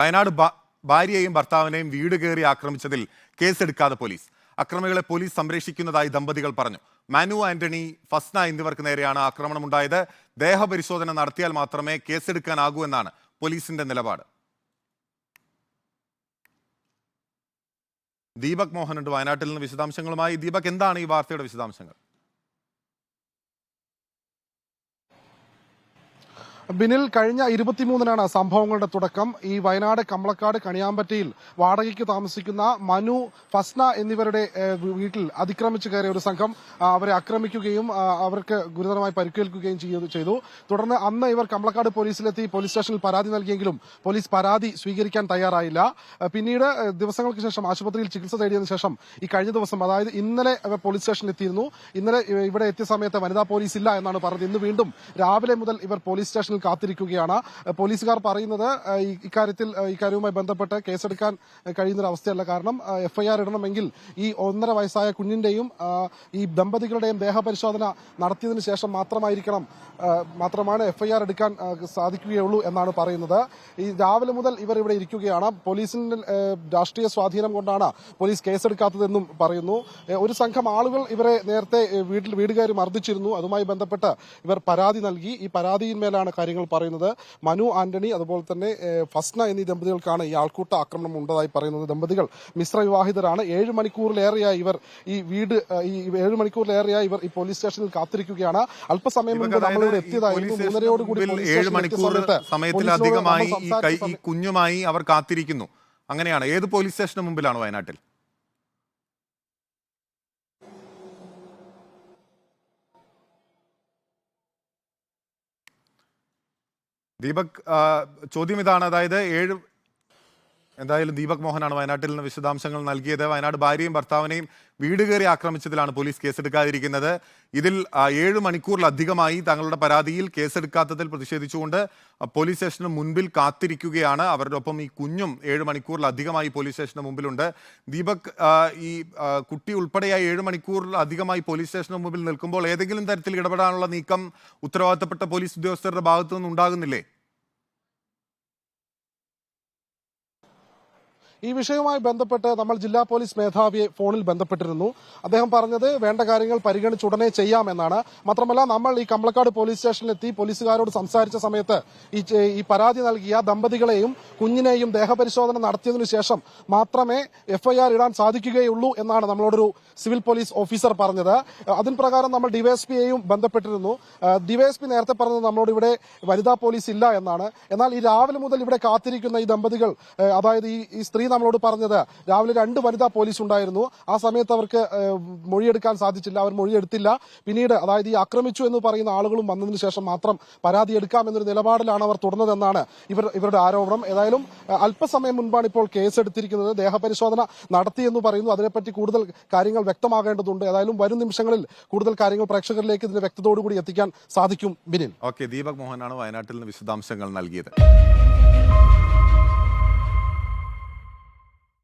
വയനാട് ഭാര്യയെയും ഭർത്താവിനെയും വീട് കയറി ആക്രമിച്ചതിൽ കേസെടുക്കാതെ പോലീസ്. അക്രമികളെ പോലീസ് സംരക്ഷിക്കുന്നതായി ദമ്പതികൾ പറഞ്ഞു. മനു ആന്റണി ഫസ്ന എന്നിവർക്ക് നേരെയാണ് ആക്രമണം ആക്രമണമുണ്ടായത്. ദേഹപരിശോധന നടത്തിയാൽ മാത്രമേ കേസെടുക്കാനാകൂ എന്നാണ് പോലീസിന്റെ നിലപാട്. ദീപക് മോഹനുണ്ട് വയനാട്ടിൽ നിന്ന് വിശദാംശങ്ങളുമായി. ദീപക് എന്താണ് ഈ വാർത്തയുടെ വിശദാംശങ്ങൾ? ബിനിൽ കഴിഞ്ഞ ഇരുപത്തിമൂന്നിനാണ് സംഭവങ്ങളുടെ തുടക്കം. ഈ വയനാട് കമ്പളക്കാട് കണിയാമ്പറ്റയിൽ വാടകയ്ക്ക് താമസിക്കുന്ന മനു ഫസ്ന എന്നിവരുടെ വീട്ടിൽ അതിക്രമിച്ചു കയറിയ ഒരു സംഘം അവരെ ആക്രമിക്കുകയും അവർക്ക് ഗുരുതരമായി പരിക്കേൽക്കുകയും ചെയ്തു- തുടർന്ന് അന്ന് ഇവർ കമ്പളക്കാട് പോലീസിലെത്തി പോലീസ് സ്റ്റേഷനിൽ പരാതി നൽകിയെങ്കിലും പോലീസ് പരാതി സ്വീകരിക്കാൻ തയ്യാറായില്ല. പിന്നീട് ദിവസങ്ങൾക്ക് ശേഷം ആശുപത്രിയിൽ ചികിത്സ തേടിയതിനു ശേഷം ഈ കഴിഞ്ഞ ദിവസം അതായത് ഇന്നലെ ഇവർ പോലീസ് സ്റ്റേഷനിൽ എത്തിയിരുന്നു. ഇന്നലെ ഇവിടെ എത്തിയ സമയത്ത് വനിതാ പോലീസ് ഇല്ല എന്നാണ് പറഞ്ഞത്. ഇന്ന് വീണ്ടും രാവിലെ മുതൽ ഇവർ പോലീസ് സ്റ്റേഷനിൽ കാത്തിരിക്കുകയാണ്. ഏഹ് പോലീസുകാർ പറയുന്നത് ഇക്കാര്യത്തിൽ ഇക്കാര്യവുമായി ബന്ധപ്പെട്ട് കേസെടുക്കാൻ കഴിയുന്നൊരവസ്ഥയല്ല കാരണം എഫ്ഐആർ ഇടണമെങ്കിൽ ഈ ഒന്നര വയസ്സായ കുഞ്ഞിന്റെയും ഈ ദമ്പതികളുടെയും ദേഹപരിശോധന നടത്തിയതിനു ശേഷം മാത്രമായിരിക്കണം മാത്രമാണ് എഫ്ഐആർ എടുക്കാൻ സാധിക്കുകയുള്ളൂ എന്നാണ് പറയുന്നത്. ഈ രാവിലെ മുതൽ ഇവർ ഇവിടെ ഇരിക്കുകയാണ്. പോലീസിന്റെ രാഷ്ട്രീയ സ്വാധീനം കൊണ്ടാണ് പോലീസ് കേസെടുക്കാത്തതെന്നും പറയുന്നു. ഒരു സംഘം ആളുകൾ ഇവരെ നേരത്തെ വീട്ടിൽ വീടുകാർ മർദ്ദിച്ചിരുന്നു. അതുമായി ബന്ധപ്പെട്ട് ഇവർ പരാതി നൽകി. ഈ പരാതിയിന്മേലാണ് കാര്യങ്ങൾ പറയുന്നത് മനു ആന്റണി അതുപോലെ തന്നെ ഫസ്ന എന്നീ ദമ്പതികൾക്കാണ് ഈ ആൾക്കൂട്ട ആക്രമണം ഉണ്ടതായി പറയുന്നത്. ദമ്പതികൾ മിശ്ര വിവാഹിതരാണ്. ഏഴ് മണിക്കൂറിലേറെയായി ഇവർ ഈ വീട് ഈ ഏഴ് മണിക്കൂറിലേറെയായി ഇവർ ഈ പോലീസ് സ്റ്റേഷനിൽ കാത്തിരിക്കുകയാണ്. അല്പസമയം മുമ്പ് നമ്മളിവിടെ എത്തിയതായിരുന്നു. പോലീസ് മൂന്നരയോട് കൂടി പോലീസ് മുമ്പിൽ ഏഴ് മണിക്കൂർ സമയത്ത് സമയത്തിലധികമായി ഈ കുഞ്ഞുമായി അവർ കാത്തിരിക്കുന്നു. അങ്ങനെയാണ്. ഏത് പോലീസ് സ്റ്റേഷന് മുമ്പിലാണ് വയനാട്ടിൽ? ദീപക് ചോദ്യം ഇതാണ് അതായത് ഏഴ് എന്തായാലും ദീപക് മോഹനാണ് വയനാട്ടിൽ നിന്ന് വിശദാംശങ്ങൾ നൽകിയത്. വയനാട് ഭാര്യയും ഭർത്താവിനെയും വീട് കയറി ആക്രമിച്ചതിലാണ് പോലീസ് കേസെടുക്കാതിരിക്കുന്നത്. ഇതിൽ ഏഴ് മണിക്കൂറിലധികമായി തങ്ങളുടെ പരാതിയിൽ കേസെടുക്കാത്തതിൽ പ്രതിഷേധിച്ചുകൊണ്ട് പോലീസ് സ്റ്റേഷന് മുൻപിൽ കാത്തിരിക്കുകയാണ്. അവരുടെ ഒപ്പം ഈ കുഞ്ഞും ഏഴ് മണിക്കൂറിലധികമായി പോലീസ് സ്റ്റേഷന് മുമ്പിലുണ്ട്. ദീപക് ഈ കുട്ടി ഉൾപ്പെടെയായി ഏഴ് മണിക്കൂറിലധികമായി പോലീസ് സ്റ്റേഷന് മുമ്പിൽ നിൽക്കുമ്പോൾ ഏതെങ്കിലും തരത്തിൽ ഇടപെടാനുള്ള നീക്കം ഉത്തരവാദിത്തപ്പെട്ട പോലീസ് ഉദ്യോഗസ്ഥരുടെ ഭാഗത്തു നിന്ന് ഉണ്ടാകുന്നില്ലേ ഈ വിഷയവുമായി ബന്ധപ്പെട്ട് നമ്മൾ ജില്ലാ പോലീസ് മേധാവിയെ ഫോണിൽ ബന്ധപ്പെട്ടിരുന്നു. അദ്ദേഹം പറഞ്ഞത് വേണ്ട കാര്യങ്ങൾ പരിഗണിച്ച് ഉടനെ ചെയ്യാമെന്നാണ്. മാത്രമല്ല നമ്മൾ ഈ കമ്പളക്കാട് പോലീസ് സ്റ്റേഷനിലെത്തി പോലീസുകാരോട് സംസാരിച്ച സമയത്ത് ഈ പരാതി നൽകിയ ദമ്പതികളെയും കുഞ്ഞിനെയും ദേഹപരിശോധന നടത്തിയതിനു ശേഷം മാത്രമേ എഫ്ഐആർ ഇടാൻ സാധിക്കുകയുള്ളൂ എന്നാണ് നമ്മളോടൊരു സിവിൽ പോലീസ് ഓഫീസർ പറഞ്ഞത്. അതിന് പ്രകാരം നമ്മൾ ഡിവൈഎസ്പിയെയും ബന്ധപ്പെട്ടിരുന്നു. ഡിവൈഎസ്പി നേരത്തെ പറഞ്ഞത് നമ്മളോട് ഇവിടെ വനിതാ പോലീസ് ഇല്ല എന്നാണ്. എന്നാൽ ഈ രാവിലെ മുതൽ ഇവിടെ കാത്തിരിക്കുന്ന ഈ ദമ്പതികൾ അതായത് ഈ സ്ത്രീ നമ്മളോട് പറഞ്ഞത്. രാവിലെ രണ്ട് വനിതാ പോലീസ് ഉണ്ടായിരുന്നു. ആ സമയത്ത് അവർക്ക് മൊഴിയെടുക്കാൻ സാധിച്ചില്ല. അവർ മൊഴിയെടുത്തില്ല. പിന്നീട് അതായത് ഈ ആക്രമിച്ചു എന്ന് പറയുന്ന ആളുകളും വന്നതിന് ശേഷം മാത്രം പരാതി എടുക്കാമെന്നൊരു നിലപാടിലാണ് അവർ തുടർന്നതെന്നാണ് ഇവർ ഇവരുടെ ആരോപണം. ഏതായാലും അല്പസമയം മുൻപാണ് ഇപ്പോൾ കേസെടുത്തിരിക്കുന്നത്. ദേഹപരിശോധന നടത്തിയെന്ന് പറയുന്നു. അതിനെപ്പറ്റി കൂടുതൽ കാര്യങ്ങൾ വ്യക്തമാകേണ്ടതുണ്ട്. ഏതായാലും വരും നിമിഷങ്ങളിൽ കൂടുതൽ കാര്യങ്ങൾ പ്രേക്ഷകരിലേക്ക് ഇതിന്റെ വ്യക്തതയോടുകൂടി എത്തിക്കാൻ സാധിക്കും. ബിനിൽ ഓക്കെ ദീപക് മോഹനാണ് വയനാട്ടിൽ നിന്ന് വിശദാംശങ്ങൾ നൽകിയത്.